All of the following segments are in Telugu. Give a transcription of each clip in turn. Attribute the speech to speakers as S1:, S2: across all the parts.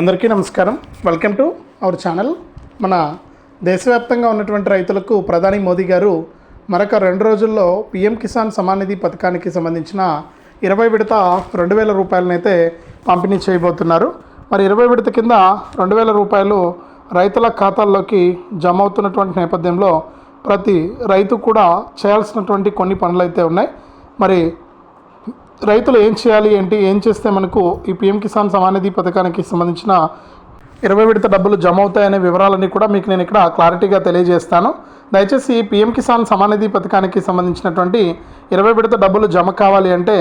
S1: అందరికీ నమస్కారం. వెల్కమ్ టు అవర్ ఛానల్ మన దేశవ్యాప్తంగా ఉన్నటువంటి రైతులకు ప్రధాని మోదీ గారు మరొక రెండు రోజుల్లో పిఎం కిసాన్ సమానిధి పథకానికి సంబంధించిన ఇరవై విడత రెండు వేల రూపాయలనైతే పంపిణీ చేయబోతున్నారు. మరి ఇరవై విడత కింద రెండు వేల రూపాయలు రైతుల ఖాతాల్లోకి జమ అవుతున్నటువంటి నేపథ్యంలో ప్రతి రైతు కూడా చేయాల్సినటువంటి కొన్ని పనులు అయితే ఉన్నాయి. మరి రైతులు ఏం చేయాలి ఏంటి ఏం చేస్తే మనకు ఈ పిఎం కిసాన్ సమానిధి పథకానికి సంబంధించిన ఇరవై విడత డబ్బులు జమ అవుతాయనే వివరాలన్నీ కూడా మీకు నేను ఇక్కడ క్లారిటీగా తెలియజేస్తాను. దయచేసి పిఎం కిసాన్ సమానిధి పథకానికి సంబంధించినటువంటి ఇరవై విడత డబ్బులు జమ కావాలి అంటే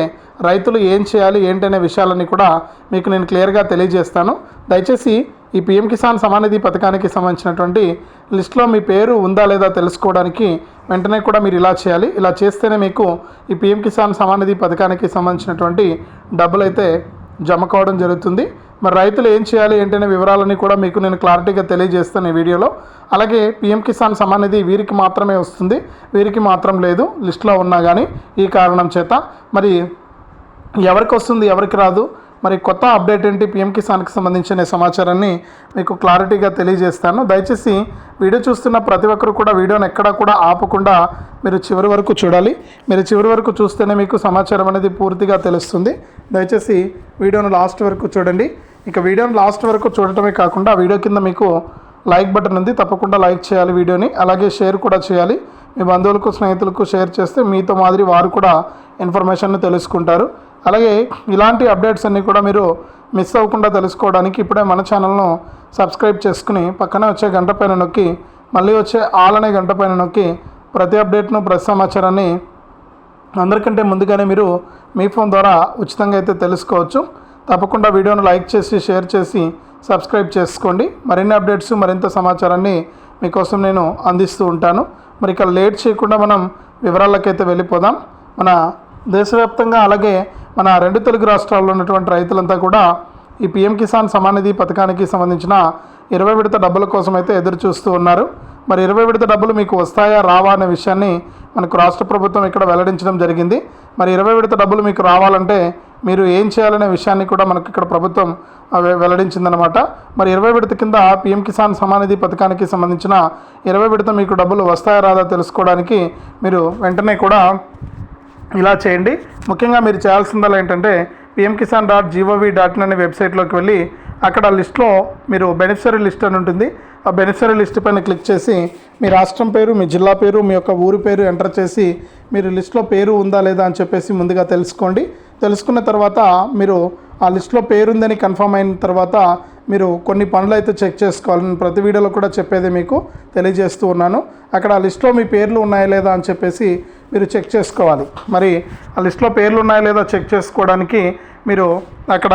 S1: రైతులు ఏం చేయాలి ఏంటనే విషయాలన్నీ కూడా మీకు నేను క్లియర్గా తెలియజేస్తాను. దయచేసి ఈ పిఎం కిసాన్ సమానిధి పథకానికి సంబంధించినటువంటి లిస్ట్లో మీ పేరు ఉందా లేదా తెలుసుకోవడానికి వెంటనే కూడా మీరు ఇలా చేయాలి. ఇలా చేస్తేనే మీకు ఈ పిఎం కిసాన్ సమానిధి పథకానికి సంబంధించినటువంటి డబ్బులు అయితే జమ కావడం జరుగుతుంది. మరి రైతులు ఏం చేయాలి ఏంటనే వివరాలన్నీ కూడా మీకు నేను క్లారిటీగా తెలియజేస్తాను ఈ వీడియోలో. అలాగే పిఎం కిసాన్ సమానిధి వీరికి మాత్రమే వస్తుంది. వీరికి మాత్రం లేదు. లిస్ట్లో ఉన్నా కానీ ఈ కారణం చేత. మరి ఎవరికి వస్తుంది ఎవరికి రాదు? మరి కొత్త అప్డేట్ ఏంటి? పిఎం కిసాన్కి సంబంధించిన సమాచారాన్ని మీకు క్లారిటీగా తెలియజేస్తాను. దయచేసి వీడియో చూస్తున్న ప్రతి ఒక్కరు కూడా వీడియోని ఎక్కడా కూడా ఆపకుండా మీరు చివరి వరకు చూడాలి. మీరు చివరి వరకు చూస్తేనే మీకు సమాచారం అనేది పూర్తిగా తెలుస్తుంది. దయచేసి వీడియోను లాస్ట్ వరకు చూడండి. ఇక వీడియోను లాస్ట్ వరకు చూడటమే కాకుండా వీడియో కింద మీకు లైక్ బటన్ ఉంది. తప్పకుండా లైక్ చేయాలి వీడియోని. అలాగే షేర్ కూడా చేయాలి. మీ బంధువులకు స్నేహితులకు షేర్ చేస్తే మీతో మాదిరి వారు కూడా ఇన్ఫర్మేషన్ని తెలుసుకుంటారు. అలాగే ఇలాంటి అప్డేట్స్ అన్నీ కూడా మీరు మిస్ అవ్వకుండా తెలుసుకోవడానికి ఇప్పుడే మన ఛానల్ను సబ్స్క్రైబ్ చేసుకుని పక్కనే వచ్చే గంట పైన నొక్కి మళ్ళీ వచ్చే ఆల్ అనే గంట పైన నొక్కి ప్రతి అప్డేట్ను ప్రతి సమాచారాన్ని అందరికంటే ముందుగానే మీరు మీ ఫోన్ ద్వారా ఉచితంగా అయితే తెలుసుకోవచ్చు. తప్పకుండా వీడియోను లైక్ చేసి షేర్ చేసి సబ్స్క్రైబ్ చేసుకోండి. మరిన్ని అప్డేట్స్ మరింత సమాచారాన్ని మీకోసం నేను అందిస్తూ ఉంటాను. మరి ఇక లేట్ చేయకుండా మనం వివరాలకైతే వెళ్ళిపోదాం. మన దేశవ్యాప్తంగా అలాగే మన రెండు తెలుగు రాష్ట్రాల్లో ఉన్నటువంటి రైతులంతా కూడా ఈ పిఎం కిసాన్ సమానిధి పథకానికి సంబంధించిన ఇరవై విడత డబ్బుల కోసం అయితే ఎదురు చూస్తూ ఉన్నారు. మరి ఇరవై విడత డబ్బులు మీకు వస్తాయా రావా అనే విషయాన్ని మనకు రాష్ట్ర ప్రభుత్వం ఇక్కడ వెల్లడించడం జరిగింది. మరి ఇరవై విడత డబ్బులు మీకు రావాలంటే మీరు ఏం చేయాలనే విషయాన్ని కూడా మనకు ఇక్కడ ప్రభుత్వం వెల్లడించిందనమాట మరి ఇరవై విడత కింద పిఎం కిసాన్ సమానిధి పథకానికి సంబంధించిన ఇరవై విడత మీకు డబ్బులు వస్తాయా రాదా తెలుసుకోవడానికి మీరు వెంటనే కూడా ఇలా చేయండి. ముఖ్యంగా మీరు చేయాల్సిందల్లా ఏంటంటే PM Kisan dot GOV dot in అనే వెబ్సైట్లోకి వెళ్ళి అక్కడ లిస్ట్లో మీరు బెనిఫిషరీ లిస్ట్ అని ఉంటుంది. ఆ బెనిఫిషరీ లిస్ట్ పైన క్లిక్ చేసి మీ రాష్ట్రం పేరు మీ జిల్లా పేరు మీ యొక్క ఊరి పేరు ఎంటర్ చేసి మీరు లిస్ట్లో పేరు ఉందా లేదా అని చెప్పేసి ముందుగా తెలుసుకోండి. తెలుసుకున్న తర్వాత మీరు ఆ లిస్ట్లో పేరుందని కన్ఫర్మ్ అయిన తర్వాత మీరు కొన్ని పనులు అయితే చెక్ చేసుకోవాలని ప్రతి వీడియోలో కూడా చెప్పేది మీకు తెలియజేస్తూ ఉన్నాను. అక్కడ ఆ లిస్ట్లో మీ పేర్లు ఉన్నాయా లేదా అని చెప్పేసి మీరు చెక్ చేసుకోవాలి. మరి ఆ లిస్ట్లో పేర్లు ఉన్నాయా లేదా చెక్ చేసుకోవడానికి మీరు అక్కడ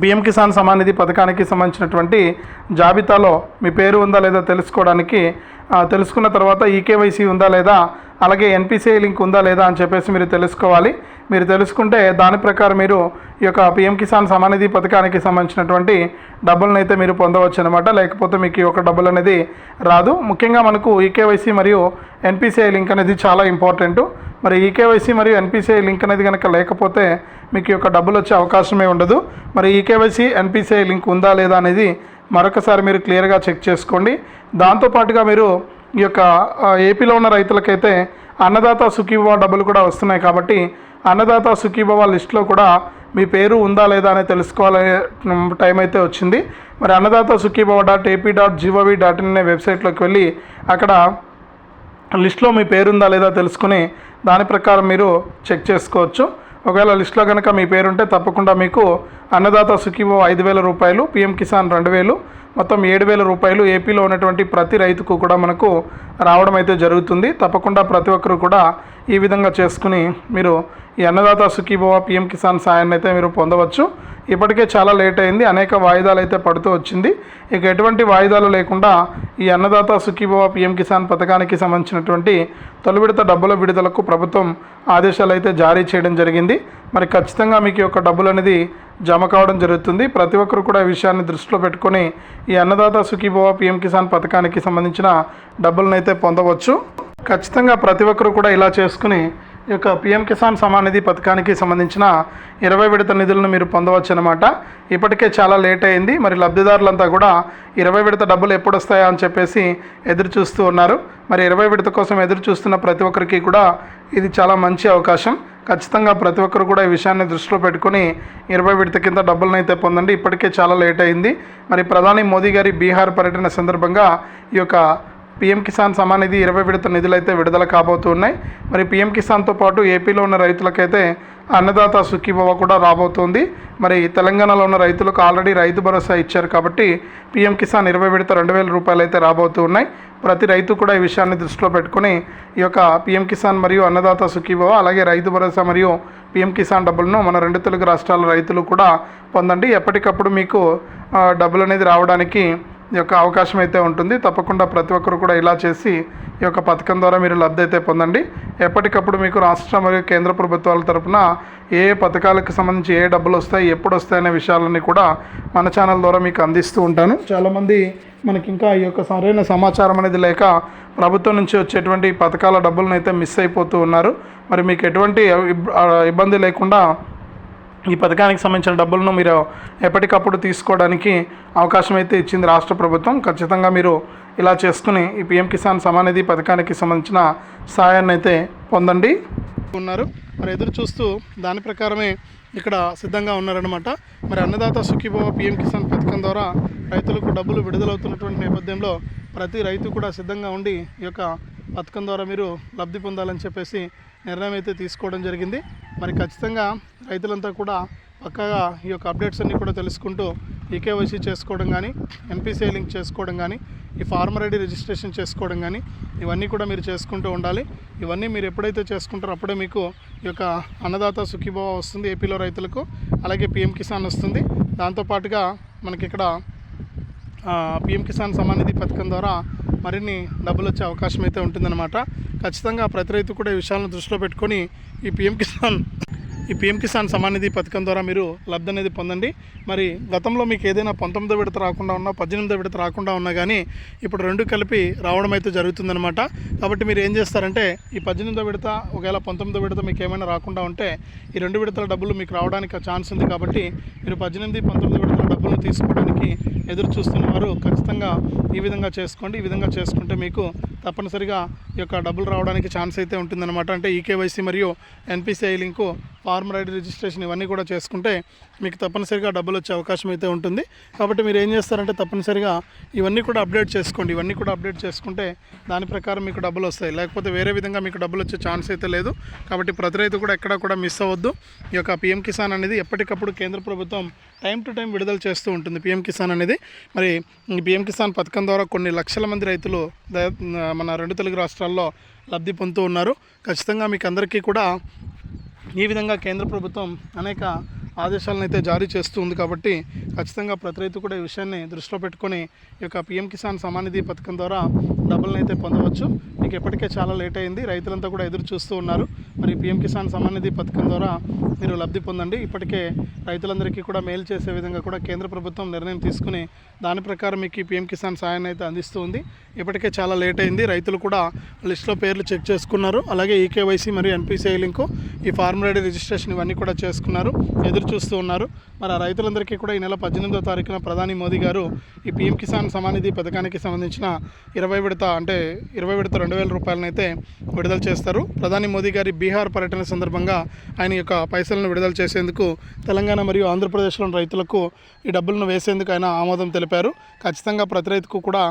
S1: పిఎం కిసాన్ సమానిధి పథకానికి సంబంధించినటువంటి జాబితాలో మీ పేరు ఉందా లేదా తెలుసుకోవడానికి తెలుసుకున్న తర్వాత ఈకేవైసీ ఉందా లేదా అలాగే ఎన్పిసిఐ లింక్ ఉందా లేదా అని చెప్పేసి మీరు తెలుసుకోవాలి. మీరు తెలుసుకుంటే దాని ప్రకారం మీరు ఈ యొక్క పిఎం కిసాన్ సమానిధి పథకానికి సంబంధించినటువంటి డబ్బులను అయితే మీరు పొందవచ్చు అనమాట లేకపోతే మీకు ఈ యొక్క డబ్బులు అనేది రాదు. ముఖ్యంగా మనకు ఈకేవైసీ మరియు ఎన్పిసిఐ లింక్ అనేది చాలా ఇంపార్టెంట్. మరి ఈకేవైసీ మరియు ఎన్పిసిఐ లింక్ అనేది కనుక లేకపోతే మీకు యొక్క డబ్బులు వచ్చే అవకాశమే ఉండదు. మరి ఈ కేవైసీ ఎన్పిసిఐ లింక్ ఉందా లేదా అనేది మరొకసారి మీరు క్లియర్గా చెక్ చేసుకోండి. దాంతోపాటుగా మీరు ఈ యొక్క ఏపీలో ఉన్న రైతులకైతే అన్నదాత సుఖీభవ డబ్బులు కూడా వస్తున్నాయి కాబట్టి అన్నదాత సుఖీభవ లిస్ట్లో కూడా మీ పేరు ఉందా లేదా అని తెలుసుకోవాలనే టైం అయితే వచ్చింది. మరి Annadata Sukhibhava dot AP dot GOV dot in అనే వెబ్సైట్లోకి వెళ్ళి అక్కడ లిస్ట్లో మీ పేరుందా లేదా తెలుసుకుని దాని ప్రకారం మీరు చెక్ చేసుకోవచ్చు. ఒకవేళ లిస్ట్లో కనుక మీ పేరుంటే తప్పకుండా మీకు అన్నదాత సుఖీవో ఐదు వేల రూపాయలు పిఎం కిసాన్ రెండు వేలు మొత్తం ఏడు వేల రూపాయలు ఏపీలో ఉన్నటువంటి ప్రతి రైతుకు కూడా మనకు రావడం అయితే జరుగుతుంది. తప్పకుండా ప్రతి ఒక్కరు కూడా ఈ విధంగా చేసుకుని మీరు ఈ అన్నదాత సుఖీభవ పిఎం కిసాన్ సాయాన్ని అయితే మీరు పొందవచ్చు. ఇప్పటికే చాలా లేట్ అయింది. అనేక వాయిదాలు అయితే పడుతూ వచ్చింది. ఇక ఎటువంటి వాయిదాలు లేకుండా ఈ అన్నదాత సుఖీభవ పిఎం కిసాన్ పథకానికి సంబంధించినటువంటి తొలి విడత డబ్బుల విడుదలకు ప్రభుత్వం ఆదేశాలు అయితే జారీ చేయడం జరిగింది. మరి ఖచ్చితంగా మీకు యొక్క డబ్బులు అనేది జమ కావడం జరుగుతుంది. ప్రతి ఒక్కరు కూడా ఈ విషయాన్ని దృష్టిలో పెట్టుకొని ఈ అన్నదాత సుఖీభవ పిఎం కిసాన్ పథకానికి సంబంధించిన డబ్బులను అయితే పొందవచ్చు. ఖచ్చితంగా ప్రతి ఒక్కరు కూడా ఇలా చేసుకుని యొక్క పిఎం కిసాన్ సమాన్ నిధి పథకానికి సంబంధించిన ఇరవై విడత నిధులను మీరు పొందవచ్చు అనమాట ఇప్పటికే చాలా లేట్ అయింది. మరి లబ్ధిదారులంతా కూడా ఇరవై విడత డబ్బులు ఎప్పుడు వస్తాయా అని చెప్పేసి ఎదురు చూస్తూ ఉన్నారు. మరి ఇరవై విడత కోసం ఎదురు చూస్తున్న ప్రతి ఒక్కరికి కూడా ఇది చాలా మంచి అవకాశం. ఖచ్చితంగా ప్రతి ఒక్కరు కూడా ఈ విషయాన్ని దృష్టిలో పెట్టుకొని ఇరవై విడత కింద డబ్బులను అయితే పొందండి. ఇప్పటికే చాలా లేట్ అయింది. మరి ప్రధాని మోదీ గారి బీహార్ పర్యటన సందర్భంగా ఈ యొక్క పీఎం కిసాన్ సమాన్ నిధి ఇరవై విడత నిధులు అయితే విడుదల కాబోతున్నాయి. మరి పీఎం కిసాన్తో పాటు ఏపీలో ఉన్న రైతులకైతే అన్నదాత సుఖీభవ కూడా రాబోతోంది. మరి తెలంగాణలో ఉన్న రైతులకు ఆల్రెడీ రైతు భరోసా ఇచ్చారు కాబట్టి పీఎం కిసాన్ ఇరవై విడత రెండు వేల రూపాయలు అయితే రాబోతూ ఉన్నాయి ప్రతి రైతు కూడా ఈ విషయాన్ని దృష్టిలో పెట్టుకొని ఈ యొక్క పీఎం కిసాన్ మరియు అన్నదాత సుఖీభవ అలాగే రైతు భరోసా మరియు పీఎం కిసాన్ డబ్బులను మన రెండు తెలుగు రాష్ట్రాల రైతులు కూడా పొందండి. ఎప్పటికప్పుడు మీకు డబ్బులు అనేది రావడానికి యొక్క అవకాశం అయితే ఉంటుంది. తప్పకుండా ప్రతి ఒక్కరు కూడా ఇలా చేసి ఈ యొక్క పథకం ద్వారా మీరు లబ్ధి అయితే పొందండి. ఎప్పటికప్పుడు మీకు రాష్ట్ర మరియు కేంద్ర ప్రభుత్వాల తరపున ఏ ఏ పథకాలకు సంబంధించి ఏ డబ్బులు వస్తాయి ఎప్పుడు వస్తాయనే విషయాలన్నీ కూడా మన ఛానల్ ద్వారా మీకు అందిస్తూ ఉంటాను. చాలామంది మనకి ఇంకా ఈ యొక్క సరైన సమాచారం అనేది లేక ప్రభుత్వం నుంచి వచ్చేటువంటి పథకాల డబ్బులను అయితే మిస్ అయిపోతూ ఉన్నారు. మరి మీకు ఎటువంటి ఇబ్బంది లేకుండా ఈ పథకానికి సంబంధించిన డబ్బులను మీరు ఎప్పటికప్పుడు తీసుకోవడానికి అవకాశం అయితే ఇచ్చింది రాష్ట్ర ప్రభుత్వం. ఖచ్చితంగా మీరు ఇలా చేసుకుని ఈ పిఎం కిసాన్ సమానిధి పథకానికి సంబంధించిన సహాయాన్ని అయితే పొందండి. ఉన్నారు. మరి ఎదురు చూస్తూ దాని ప్రకారమే ఇక్కడ సిద్ధంగా ఉన్నారనమాట మరి అన్నదాత సుఖీభవ పిఎం కిసాన్ పథకం ద్వారా రైతులకు డబ్బులు విడుదలవుతున్నటువంటి నేపథ్యంలో ప్రతి రైతు కూడా సిద్ధంగా ఉండి ఈ యొక్క పథకం ద్వారా మీరు లబ్ధి పొందాలని చెప్పేసి నిర్ణయం అయితే తీసుకోవడం జరిగింది. మరి ఖచ్చితంగా రైతులంతా కూడా పక్కగా ఈ యొక్క అప్డేట్స్ అన్నీ కూడా తెలుసుకుంటూ ఈకేవైసీ చేసుకోవడం కానీ ఎన్పిసిఐ లింక్ చేసుకోవడం కానీ ఈ ఫార్మర్ ఐడి రిజిస్ట్రేషన్ చేసుకోవడం కానీ ఇవన్నీ కూడా మీరు చేసుకుంటూ ఉండాలి. ఇవన్నీ మీరు ఎప్పుడైతే చేసుకుంటారో అప్పుడే మీకు ఈ యొక్క అన్నదాత సుఖీభావ వస్తుంది ఏపీలో రైతులకు అలాగే పిఎం కిసాన్ వస్తుంది. దాంతోపాటుగా మనకి ఇక్కడ పిఎం కిసాన్ సమానిధి పథకం ద్వారా మరిన్ని డబ్బులు వచ్చే అవకాశం అయితే ఉంటుందన్నమాట. ఖచ్చితంగా ప్రతి రైతు కూడా ఈ విషయాలను దృష్టిలో పెట్టుకొని ఈ పిఎం కిసాన్ ఈ పిఎం కిసాన్ సమాన్ నిధి పథకం ద్వారా మీరు లబ్ధి అనేది పొందండి. మరి గతంలో మీకు ఏదైనా పంతొమ్మిదో విడత రాకుండా ఉన్నా పద్దెనిమిదో విడత రాకుండా ఉన్నా కానీ ఇప్పుడు రెండు కలిపి రావడం అయితే జరుగుతుందన్నమాట. కాబట్టి మీరు ఏం చేస్తారంటే ఈ పద్దెనిమిదో విడత ఒకవేళ పంతొమ్మిదో విడత మీకు ఏమైనా రాకుండా ఉంటే ఈ రెండు విడతల డబ్బులు మీకు రావడానికి ఛాన్స్ ఉంది కాబట్టి మీరు పద్దెనిమిది పంతొమ్మిది విడతల డబ్బులు తీసుకోవడానికి ఎదురు చూస్తున్న వారు ఖచ్చితంగా ఈ విధంగా చేసుకోండి. ఈ విధంగా చేసుకుంటే మీకు తప్పనిసరిగా ఈ యొక్క డబ్బులు రావడానికి ఛాన్స్ అయితే ఉంటుందన్నమాట. అంటే ఈకేవైసీ మరియు NPCI link farmer ID registration ఇవన్నీ కూడా చేసుకుంటే మీకు తప్పనిసరిగా డబ్బులు వచ్చే అవకాశం అయితే ఉంటుంది. కాబట్టి మీరు ఏం చేస్తారంటే తప్పనిసరిగా ఇవన్నీ కూడా అప్డేట్ చేసుకోండి. ఇవన్నీ కూడా అప్డేట్ చేసుకుంటే దాని ప్రకారం మీకు డబ్బులు వస్తాయి. లేకపోతే వేరే విధంగా మీకు డబ్బులు వచ్చే ఛాన్స్ అయితే లేదు. కాబట్టి ప్రతి రైతు కూడా ఎక్కడా కూడా మిస్ అవ్వద్దు. ఈ యొక్క పిఎం కిసాన్ అనేది ఎప్పటికప్పుడు కేంద్ర ప్రభుత్వం టైం టు టైం విడుదల చేస్తూ ఉంటుంది పిఎం కిసాన్ అనేది. మరి ఈ పిఎం కిసాన్ పథకం ద్వారా కొన్ని లక్షల మంది రైతులు మన రెండు తెలుగు రాష్ట్రాల్లో లబ్ధి పొందుతూ ఉన్నారు. ఖచ్చితంగా మీకు అందరికీ కూడా ఈ విధంగా కేంద్ర ప్రభుత్వం అనేక ఆదేశాలను అయితే జారీ చేస్తూ ఉంది కాబట్టి ఖచ్చితంగా ప్రతి రైతు కూడా ఈ విషయాన్ని దృష్టిలో పెట్టుకొని ఈ యొక్క పిఎం కిసాన్ సమానిధి పథకం ద్వారా డబ్బులను అయితే పొందవచ్చు. మీకు ఎప్పటికే చాలా లేట్ అయింది. రైతులంతా కూడా ఎదురు చూస్తూ ఉన్నారు. మరి పిఎం కిసాన్ సమానిధి పథకం ద్వారా మీరు లబ్ధి పొందండి. ఇప్పటికే రైతులందరికీ కూడా మేలు చేసే విధంగా కూడా కేంద్ర ప్రభుత్వం నిర్ణయం తీసుకుని దాని ప్రకారం మీకు ఈ పిఎం కిసాన్ సాయాన్ని అయితే అందిస్తూ ఉంది. ఇప్పటికే చాలా లేట్ అయింది. రైతులు కూడా లిస్ట్లో పేర్లు చెక్ చేసుకున్నారు. అలాగే ఈకేవైసీ మరియు ఎన్పిసిఐ లింకు ఈ ఫార్మర్ ఐడి రిజిస్ట్రేషన్ ఇవన్నీ కూడా చేసుకున్నారు. ఎదురు చూస్తూ ఉన్నారు. మరి ఆ రైతులందరికీ కూడా ఈ నెల పద్దెనిమిదో తారీఖున ప్రధాని మోదీ గారు ఈ పీఎం కిసాన్ సమానిధి పథకానికి సంబంధించిన ఇరవై విడత అంటే ఇరవై విడత రెండు వేల రూపాయలనైతే విడుదల చేస్తారు. ప్రధాని మోదీ గారి బీహార్ పర్యటన సందర్భంగా ఆయన యొక్క పైసలను విడుదల చేసేందుకు తెలంగాణ మరియు ఆంధ్రప్రదేశ్లోని రైతులకు ఈ డబ్బులను వేసేందుకు ఆయన ఆమోదం తెలిపారు. ఖచ్చితంగా ప్రతి రైతుకు కూడా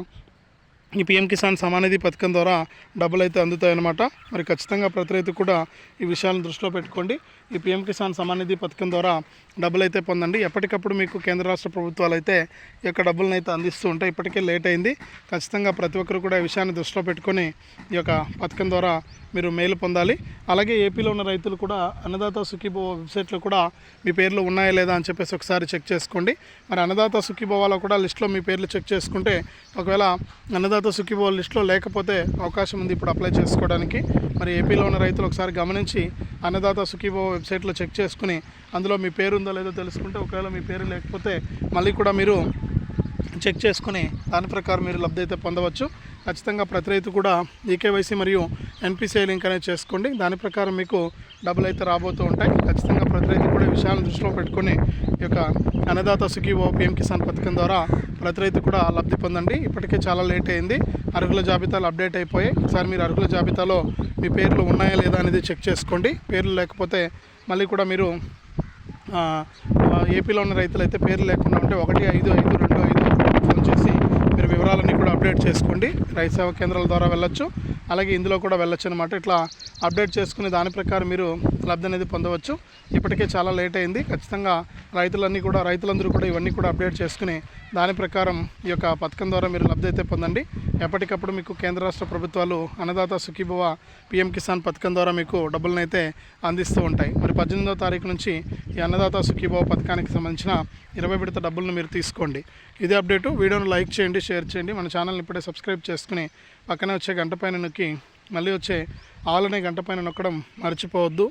S1: ఈ పిఎం కిసాన్ సమానిధి పథకం ద్వారా డబ్బులు అయితే అందుతాయన్నమాట. మరి ఖచ్చితంగా ప్రతి రైతు కూడా ఈ విషయాలను దృష్టిలో పెట్టుకోండి. ఈ పిఎం కిసాన్ సమానిధి పథకం ద్వారా డబ్బులు అయితే పొందండి. ఎప్పటికప్పుడు మీకు కేంద్ర రాష్ట్ర ప్రభుత్వాలు అయితే ఈ యొక్క డబ్బులను అయితే అందిస్తూ ఉంటాయి ఇప్పటికే లేట్ అయింది. ఖచ్చితంగా ప్రతి ఒక్కరు కూడా ఈ విషయాన్ని దృష్టిలో పెట్టుకొని ఈ యొక్క పథకం ద్వారా మీరు మేలు పొందాలి. అలాగే ఏపీలో ఉన్న రైతులు కూడా అన్నదాత సుఖీభవ వెబ్సైట్లో కూడా మీ పేర్లు ఉన్నాయా లేదా అని చెప్పేసి ఒకసారి చెక్ చేసుకోండి. మరి అన్నదాత సుఖీభవాలో కూడా లిస్ట్లో మీ పేర్లు చెక్ చేసుకుంటే ఒకవేళ అన్నదాత సుఖీభవ లిస్ట్లో లేకపోతే అవకాశం ఉంది ఇప్పుడు అప్లై చేసుకోవడానికి. మరి ఏపీలో ఉన్న రైతులు ఒకసారి గమనించి అన్నదాత సుఖీభవ వెబ్సైట్లో చెక్ చేసుకుని అందులో మీ పేరు ఉందో లేదో తెలుసుకుంటే ఒకవేళ మీ పేరు లేకపోతే మళ్ళీ కూడా మీరు చెక్ చేసుకుని దాని ప్రకారం మీరు లబ్ధి అయితే పొందవచ్చు. ఖచ్చితంగా ప్రతి రైతు కూడా ఈకేవైసీ మరియు ఎన్పిసిఐ లింక్ అనేది చేసుకోండి. దాని ప్రకారం మీకు డబ్బులు అయితే రాబోతూ ఉంటాయి. ఖచ్చితంగా ప్రతి రైతు కూడా విషయాలను దృష్టిలో పెట్టుకొని ఈ యొక్క అన్నదాత సుఖీభవ పిఎం కిసాన్ పథకం ద్వారా ప్రతి రైతు కూడా లబ్ధి పొందండి. ఇప్పటికే చాలా లేట్ అయింది. అర్హుల జాబితాలు అప్డేట్ అయిపోయాయి. ఒకసారి మీరు అర్హుల జాబితాలో మీ పేర్లు ఉన్నాయా లేదా అనేది చెక్ చేసుకోండి. పేర్లు లేకపోతే మళ్ళీ కూడా మీరు ఏపీలో ఉన్న రైతులు అయితే పేర్లు లేకుండా ఉంటే ఒకటి ఐదు ఐదు రెండు ఐదు ఫోన్ చేసి మీరు వివరాలన్నీ కూడా అప్డేట్ చేసుకోండి. రైతు సేవా కేంద్రాల ద్వారా వెళ్ళొచ్చు. అలాగే ఇందులో కూడా వెళ్ళొచ్చు అనమాట ఇట్లా అప్డేట్ చేసుకుని దాని ప్రకారం మీరు లబ్ధి అనేది పొందవచ్చు. ఇప్పటికే చాలా లేట్ అయింది. ఖచ్చితంగా రైతులన్నీ కూడా రైతులందరూ కూడా ఇవన్నీ కూడా అప్డేట్ చేసుకుని దాని ప్రకారం ఈ యొక్క పథకం ద్వారా మీరు లబ్ధి అయితే పొందండి. ఎప్పటికప్పుడు మీకు కేంద్ర రాష్ట్ర ప్రభుత్వాలు అన్నదాత సుఖీభవ పిఎం కిసాన్ పథకం ద్వారా మీకు డబ్బులను అయితే అందిస్తూ ఉంటాయి. మరి పద్దెనిమిదో తారీఖు నుంచి ఈ అన్నదాత సుఖీభవ పథకానికి సంబంధించిన ఇరవై విడత డబ్బులను మీరు తీసుకోండి. ఇదే అప్డేటు. వీడియోను లైక్ చేయండి షేర్ చేయండి. మన ఛానల్ని ఇప్పుడే సబ్స్క్రైబ్ చేసుకుని పక్కనే వచ్చే గంట పైన నొక్కి మళ్ళీ వచ్చే ఆలనే గంట పైన నొక్కడం మర్చిపోవద్దు.